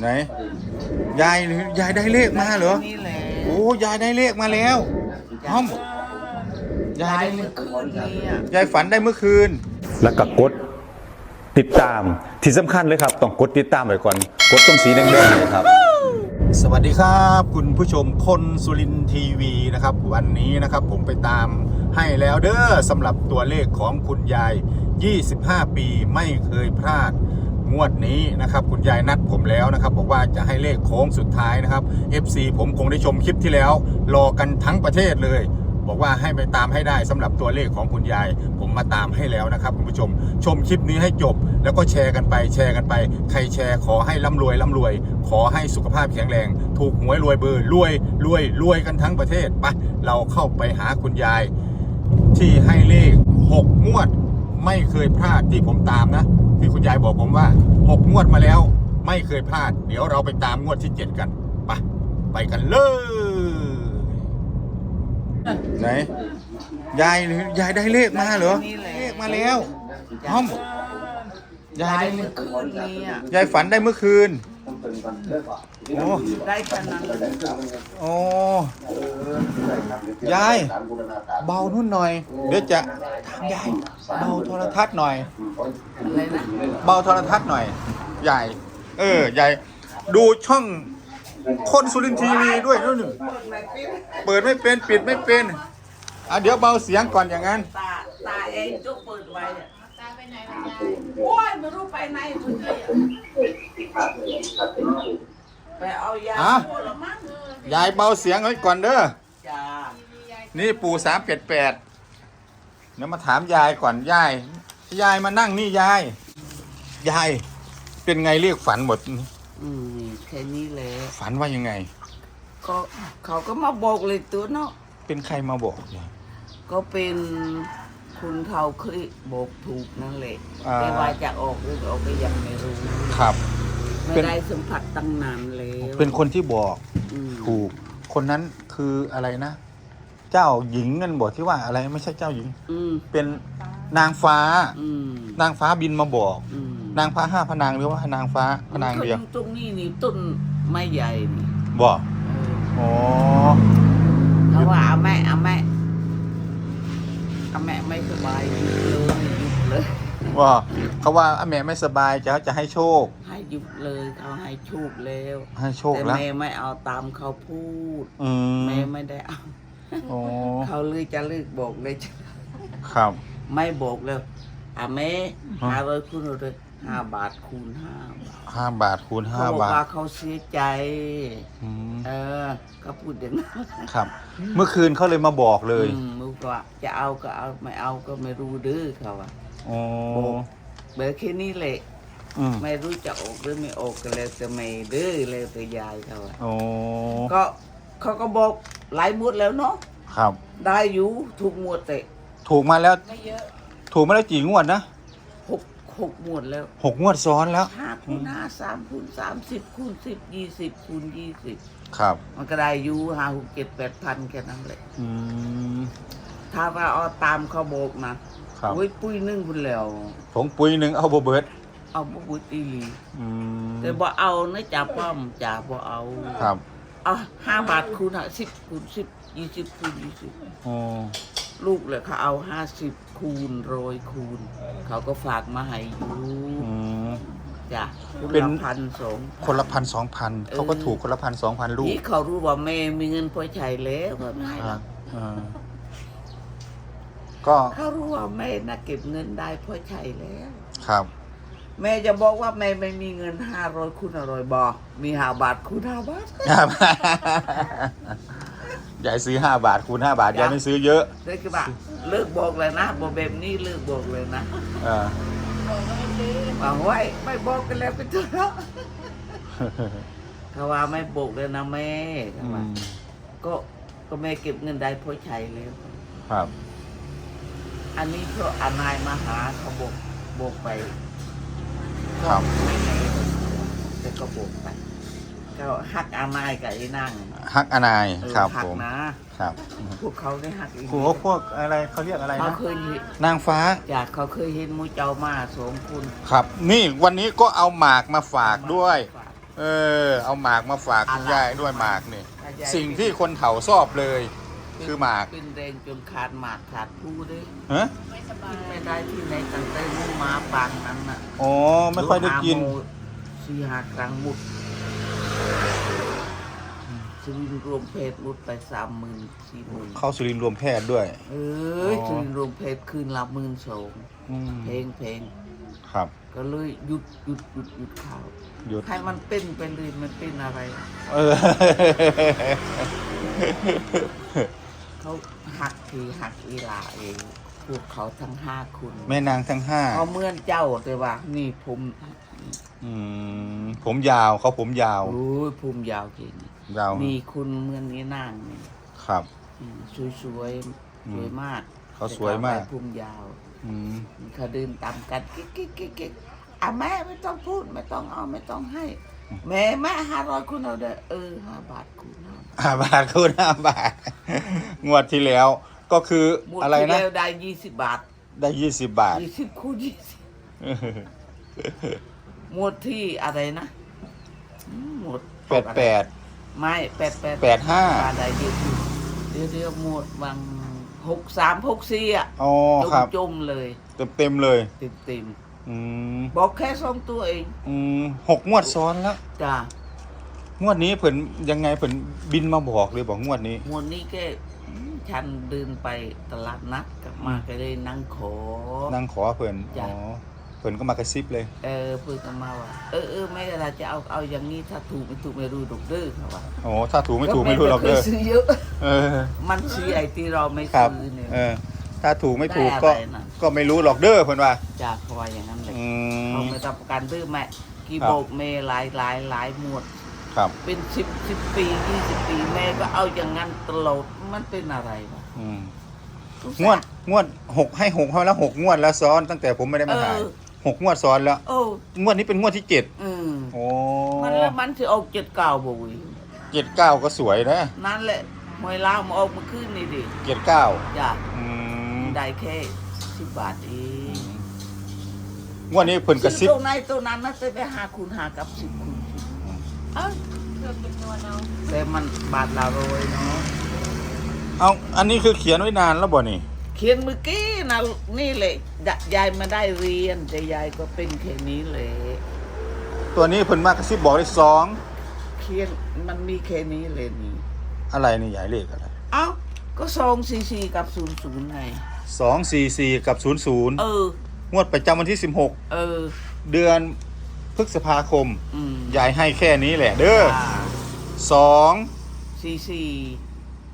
ไหน ยายยายได้เลขมาเหรอ นี่แหละโอ้ยายได้เลขมาแล้วห้อมยายยายได้เลเมื่อขคืนนี้อะยายฝันได้เมื่อคืน แล้วก็กดติดตามที่สำคัญเลยครับ ต้องกดติดตามไว้ก่อนกดตรงสีแดงๆเนี่ยครับ สวัสดีครับคุณผู้ชมคนสุรินทร์ทีวีนะครับ วันนี้นะครับผมไปตามให้แล้วเด้อสำหรับตัวเลขของคุณยาย 25 ปีไม่เคยพลาด งวดนี้นะครับคุณยายนัดผมแล้วนะครับ บอกว่าจะให้เลขโค้งสุดท้ายนะครับ FC ผมคงได้ชมคลิปที่แล้ว รอกันทั้งประเทศเลย บอกว่าให้ไปตามให้ได้สำหรับตัวเลขของคุณยาย ผมมาตามให้แล้วนะครับคุณผู้ชม ชมคลิปนี้ให้จบ แล้วก็แชร์กันไปแชร์กันไป ใครแชร์ขอให้ร่ำรวยร่ำรวย ขอให้สุขภาพแข็งแรง ถูกหวยรวยเบอร์รวยรวยรวยกันทั้งประเทศไปเราเข้าไปหาคุณยาย ที่ให้เลขหกงวด ไม่เคยพลาดที่ผมตามนะ ที่คุณยายบอกผมว่าหกงวดมาแล้ว ไม่เคยพลาด เดี๋ยวเราไปตามงวดที่เจ็ดกันไปไปกันเลยไหนยายยายได้เลขมาเหรอนี่แหละเลขมาแล้วห้อมยายยายได้เลเมื่ขอคืนนี้อะยายฝันได้เมื่อคืน โอ้ได้แค่นั้นโอ้ยาย เบานุ่นหน่อย เดี๋ยวจะถามยาย เบาโทรทัศน์หน่อย อะไรนะเบาโทรทัศน์หน่อยยายเออยายดูช่องคนสุรินทร์ทีวีด้วยนู่นนเปิดไม่เป็น ปิดไม่เป็น อะเดี๋ยวเบาเสียงก่อนอย่างนั้น ตาตาเองจุกเปิดไว้เนี่ย ตาไปไหนโอ้ยไม่รู้ไปไหนเมื่อกี้อะไปเอายาอะพวกละมั้งยายเบาเสียงไว้ก่อนเด้อ จ้านี่ปู่สามแปดแปดเดี๋ยวมาถามยายก่อนยาย ยายมานั่งนี่ยาย ยาย เป็นไงเรียกฝันหมด อืมแค่นี้แหละฝันว่ายังไง ก็เขาก็มาบอกเลยตัวเนาะ เป็นใครมาบอกยายก็เป็น คุณเขาเคยบอกถูกนั่นแหละอ่า แต่ว่าจะออกหรือไม่ออกก็ยังไม่รู้ ครับ ไม่เป็น ได้สัมผัสตั้งนานแล้วเป็นคนที่บอกอืมถูก คนนั้นคืออะไรนะ เจ้าหญิงเงินบอกที่ว่าอะไรไม่ใช่เจ้าหญิง อืมเป็นนางฟ้า อืมนางฟ้าบินมาบอก อืมนางฟ้าห้าพระนางหรือว่านางฟ้าพระนางเดียวตรงนี้นี่ต้นไม้ใหญ่นี่บอกเอออ๋อเขาว่าอาแม่อาแม่อาแม่ไม่ส บายหยุดเลยหยุดเลยว่าเขาว่าอาแม่ไม่สบายจะจะให้โชค ให้หยุดเลยเขาให้โชคแล้วให้โชคแต่แล้วแม่ไม่เอาตามเขาพูดอืมแม่ไม่ได้เอาอ๋อเขาเลยจะเลิกบอกเลยครับ ไม่บอกแล้วอะแม่ฮะห้าร้อยคูณเลยห้าบาทคูณห้าบาทห้าบาทคูณห้าเขาบอกบาทว่าเขาเสียใจ อืมเออ ก็พูดอย่างนั้นครับ เมื่อคืนเขาเลยมาบอกเลย อืมมึง ก็ว่าจะเอาก็เอาไม่เอาก็ไม่รู้เด้อเขาอะอ๋อเบอร์แค่นี้แหละอืมไม่รู้จะออกหรือไม่ออกก็แล้วแต่ไม่เด้อแล้วแต่ยายเขาอะอ๋อก็เขาก็บอกหลายหมวดแล้วเนาะครับ ได้อยู่ทุกหมวดแต่ถูกมาแล้ว ไม่เยอะถูกมาแล้วกี่งวดนะหกหกหมวดแล้วหกงวดซ้อนแล้ว ห้าคูณห้าสามคูณสามสิบคูณสิบยี่สิบคูณยี่สิบครับ มันก็ได้อยู่ห้าหกเจ็ดแปดพันแค่นั้นแหละอืม ถ้าว่าเอาตามเขาบอกนะครับโอ้ยปุ้ยนึ่งพุ่นแล้ว ผงปุ๋ยหนึ่งเอาบเบิร์ดเอาบุบุตีหลีอืมแต่บ่เอานะจ่าป้อมจ่าบ่เอาครับ เอาห้าบาทคูณห้าสิบคูณสิบยี่สิบคูณยี่สิบอ๋อ ลูกเลยเขาเอาห้าสิบคูณร้อยคูณ เขาก็ฝากมาให้อยู่อืม จ้ะคุณเป็น ละพันสองคนละพันสองพันเออเขาก็ถูกคนละพันสองพันลูกนี่เขารู้ว่าแม่มีเงินพอใช้แล้วก็ไม่ให้หรอ่าอกอ่า ก็เขารู้ว่าแม่น่าเก็บเงินได้พอใช้แล้ว ครับ แม่จะบอกว่าแม่ไม่มีเงินห้าร้อยคูณห้าร้อยบอมีห้าบาทคูณห้าบาท ครับยายซื้อห้าบาทคูณห้าบาทยายไม่ซื้อเยอะเลยคือว่าเลิกบอกเลยนะบอกแบบนี้เลิกบอกเลยนะเออว่าไว้ไม่บอกกันแล้วเป็นเถอะเขาว่าไม่บอกเลยนะแม่เขาอืว่ามก็ก็แม่เก็บเงินได้พอใช้แล้วครับ อันนี้เพราะอนายมาหาเขาบอกบอกไปครับไม่ไงแต่ก็บอกไปก็หักอานายกับไอ้นั่งฮักอนายเออครับหัผกมนะครับพวกเขาได้หักอีกพวกพวกอะไรเขาเรียกอะไรเขานะเคยเห็นนางฟ้าอยากเขาเคยเห็นหมูเจ้ามาสองคนครับ นี่วันนี้ก็เอาหมากมาฝากด้วย ฝาก เออ เอาหมากมาฝากคุณยายด้วยหมากนี่ ถ้ายายสิ่งที่คนเฒ่าชอบเลย คือหมาก เป็นแรงจนขาดหมากขาดผู้ด้วยฮะกินไม่ได้ที่ไหนตั้งแต่มุ่งมาปางนั้นน่ะอ๋อ ไม่ค่อยได้กิน หาโมสี่หาครั้งหมุดชีวิตรวมเพศหมุดไปสามหมื่นสี่หมื่นเข้าสุรินทร์รวมแพทย์ด้วย เอ้ยอ๋อชีวิตรวมเพศคืนละหมื่นสองอืมเพลงเพลงครับ ก็เลยหยุดหยุดหยุดหยุดข่าวหยุด ให้มันเป็นไปเลยมันเป็นอะไร เออ เขาหักทีหักเวลาเองพวกเขาทั้งห้าคนแม่นางทั้งห้าเขาเหมื่อนเจ้าแต่ว่า นี่ผมอืมผมยาวเขาผมยาวโอ้ยภูมิยาวจริงยาวนี่คุณเหมือนนี้นางนี่ครับสวยสวยๆอืมสวยมากเขาสวยมากแต่เขไภูมิยาวอืมเขาเดินตามกันกิ๊กกิ๊กกิ๊กกิ๊กอะแม่ไม่ต้องพูดไม่ต้องเอาไม่ต้องให้ แม่แม่ห้าร้อยคุณเอาเด้อเออห้าบาทคุณเอา ห้าบาทคูณห้าบาท งวดที่แล้ว ก็คือหมดอะไรที่นะแล้วได้ยี่สิบบาท ได้ยี่สิบบาทยี่สิบคูณยี่สิบหมดที่อะไรนะอืมหมดแปดแปดไม่แปดแปดแปดห้าได้เยอะอยู่เดี๋ยวเดี๋ยวหมดวังหกสามหกสี่อะอ๋อจมครับจมๆเลยเต็มเต็มๆเลยเต็มเต็มอืมๆบอกแค่สองตัวเอง อืมหกงวดซ้อนแล้วจ้า งวดนี้เพิ่นยังไงเพิ่นบินมาบอกเลยบอกงวดนี้หมดนี้แกอืมฉันเดินไปตลาดนัดกลับมาก็เลยนั่งขอ นั่งขอเพิ่นจ้ะ อ๋อเพิ่นก็มากระซิบเลย เออพูดกันมาว่าเออเออไม่เราจะเอาเอาอย่างนี้ถ้าถูกไม่ถูกไม่รู้ดอกเด้อเขาว่าโอ้ถ้าถูกไม่ถูกไม่รู้หรอกเด้อแม่ไม่คยซื้อเยอะ เออ มันซื้อไอ้ที่เราไม่ครับ ซื้อเนี่ย เออ ถ้าถูกไม่ถูกได้ก็อะไรน่ะ ก็ไม่รู้หรอกเด้อเพิ่นว่า จากเขาว่าอย่างนั้นเลยอืเขาม ไม่รับประกันดื้อแม่กี่ครับโบกเมหลายหลายหลายหมวด ครับ เป็นสิบสิบปียี่สิบปีแม่ก็เอาอย่างนั้นตลอดมันเป็นอะไรวะอืมงวดงวดหกให้หกให้แล้วหกงวดแล้วซ้อนตั้งแต่ผมไม่ได้มาถ่ายเออหกงวดซ้อนแล้วโอ้งวดนี้เป็นงวดที่เจ็ดอืมโอ้มันแล้วมันจะออกเจ็ดเก่าบ่เวิเจ็ดเก้าก็สวยนะนั่นแหละมวยลาวมาออกมาขึ้นนี่ดิเจ็ดเก้าจ้ะอืมได้แค่สิบบาทเองงวดนี้เพิ่นกระซิบตัวไหนตัวนั้นนะจะไปหาคูณหากับสิบ คูณสิบเอ้าแต่มันบาทละร้อยเนาะเอาอันนี้คือเขียนไว้นานแล้วบ่นี่ เขียนเมื่อกี้นะนี่แหละยยายมาได้เรียน แต่ยายก็เป็นแค่นี้เลยตัวนี้เพิ่นมากระซิบบอกได้สองเขียนมันมีแค่นี้เลยนี่อะไรนี่ใหญ่เลขอะไรเอ้าก็สองสี่สี่กับศูนย์ศูนย์ไงสองสี่สี่กับศูนย์ศูนย์เอองวดประจำวันที่สิบหกเออ เดือน พฤษภาคม อืมยายให้แค่นี้แหละ เด้อสอง สี่สี่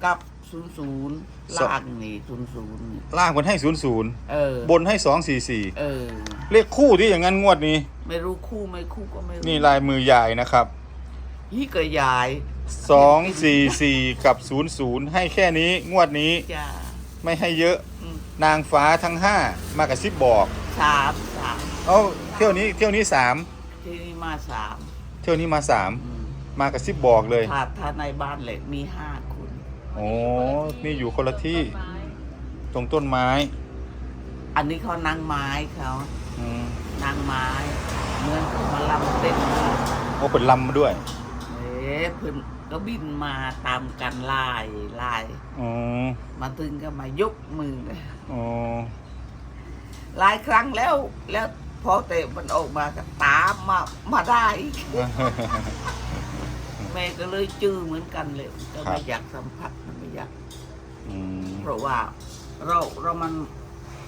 กับศูนย์ศูนย์สองล่างนี่ศูนย์ศูนย์ล่างคนให้ศูนย์ศูนย์เออบนให้สองสี่สี่เออ เลขคู่ที่อย่างนั้นงวดนี้ ไม่รู้คู่ไม่คู่ก็ไม่รู้นี่ลายมือยายนะครับยี่กับยายสองสี่สี่กับศูนย์ศูนย์ให้แค่นี้งวดนี้จ้าไม่ให้เยอะอืมนางฟ้าทั้งห้ามากับซิบบอก สามสามเอาเที่ยวนี้เที่ยวนี้สาม ที่นี่มาสามเที่ยวนี้มาสามอืมมากับซิบบอกเลย ถ้าถ้าในบ้านเหล็กมีห้าคนโอ้นี่อยู่คนละที่ตรงต้นไม้อันนี้เขานางไม้เขาอืมนางไม้เหมือนเขามาลำเต้นมาโอ้เป็นลำมาด้วยเอ๊ะเพิ่นก็บินมาตามกันลายลายอ๋อมาถึงก็มายกมือเลยอ๋อหลายครั้งแล้วแล้ว พอเตะมันออกมาก็ตามมามาได้อีกแม่ก็เลยจื้อเหมือนกันเลยก็ครัไม่บอยากสัมผัสมันไม่อยากอืมเพราะว่าเราเรามัน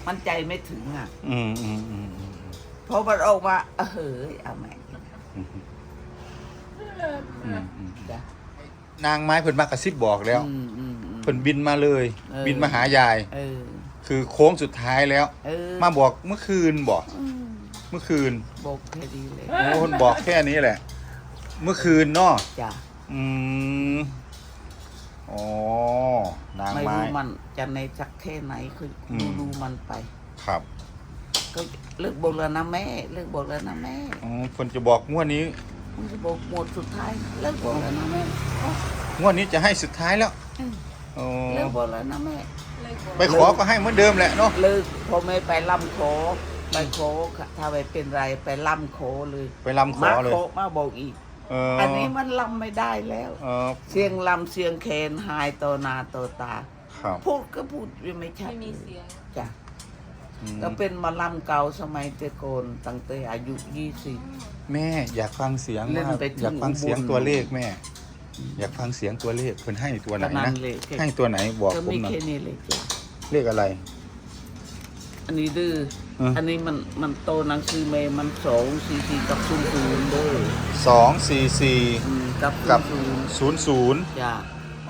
มันใจไม่ถึงอะอืมอืมอืมพอมันออกมาเออเฮ้ยเอาแม่อืมอืมจ้ะนางไม้เพิ่นมากระซิบบอกแล้วอืมอืมอืม เพิ่นบินมาเลย เออ บินมาหายาย เออคือโค้งสุดท้ายแล้ว เออมาบอกเมื่อคืนบอกอืม เมื่อคืนบอกแค่ดีเลยโอ้คนบอกแค่นี้แหละ เมื่อคืนเนาะจ้ะอืมอ๋อนางไม่ไม้ รู้มันจะในสักแค่ไหนคืออม ดูดูมันไป ครับก็เลิกบอกแล้วนะแม่เลิกบอกแล้วนะแม่อ๋อเพิ่นจะบอกงวดนี้มันจะบอกหมดสุดท้ายเลิกบอกแล้วนะแม่งวดนี้จะให้สุดท้ายแล้วอืมอ๋อเลิกบอกแล้วนะแม่ ไปขอก็ให้เหมือนเดิมแหละเนาะเลิกพอไม่ไปล่ำขอ ไปขอถ้าไปเป็นไรไปล่ำขอเลยไปลำขอมาเลยขอมาบอกอีก เอออันนี้มันลำไม่ได้แล้ว เออเสียงลำเสียงแคนหายโตวหนาโตวตา ครับพูดก็พูดไม่ชัดไม่มีเสียง จ้ะอืมก็เป็นหมาลำเก่าสมัยเตโกนตั้งแต่อายุยี่สิบ แม่อยากฟังเสียงเล่นว่าไปถึงอยากฟังเสียงอุบลตัวเลขแม่ อยากฟังเสียงตัวเลขเพิ่นให้ตัวไหนก็นั่นะนเลยแค่ให้ตัวไหนบอกก็ผมมีหน่อยแค่นี้เลยจ้ะเลขอะไร อันนี้ดื้อเอออัอันนี้มันมันโตหนังสือเมย์มันสองสี่สี่กับศูนย์ศูนย์ด้วยสองสี่สี่อืมกับกับศูนย์ศูนย์ศูนย์จ้ะ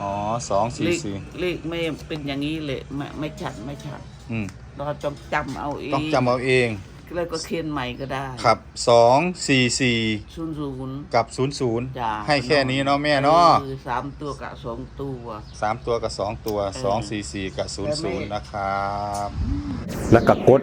อ๋อสองสี่เลขสี่เลขไม่เป็นอย่างนี้เลยไม่ไม่ชัดไม่ชัดอืมเราจงจำเอาเองต้องจำเอาเองแล้วก็เขียนใหม่ก็ได้ครับสองสี่สี่ศูนย์ศูนย์ กับศูนย์ศูนย์จ้ะ ให้แค่นี้เนาะแม่เนาะออสามตัวกับสองตัว สามตัวกับสองตัวสองสี่สี่กับศูนย์ศูนย์แม่นะครับ แล้วก็กด